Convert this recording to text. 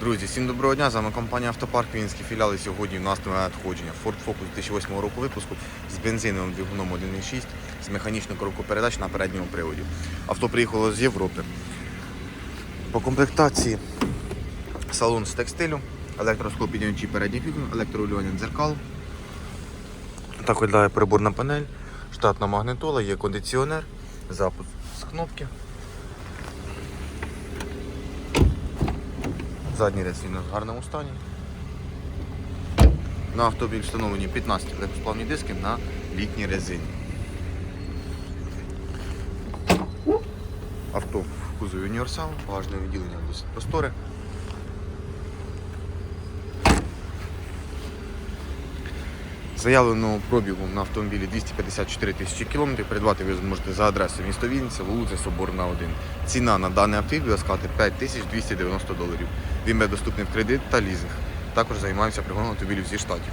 Друзі, всім доброго дня. З вами компанія Автопарк Вінський філіал. Сьогодні у нас нове надходження. Ford Focus 2008 року випуску з бензиновим двигуном 1.6 з механічною коробкою передач на передньому приводі. Авто приїхало з Європи. По комплектації салон з текстилю, електросклопіднявачі передніх вікон, електрорулювання дзеркал. Так виглядає приборна панель, штатна магнитола, є кондиціонер, запуск з кнопки. Задній ряд він в гарному стані. На автомобіль встановлені 15 легкосплавні диски на літній резині. Авто в кузові універсал, багажне відділення досить просторе. Заявленого пробігу на автомобілі 254 тисячі кілометрів. Придбати ви зможете за адресою місто Вінниця, вулиця Соборна 1. Ціна на даний автомобіль буде складати 5290 доларів. Він буде доступний в кредит та лізинг. Також займаємося пригоном автомобілів зі штатів.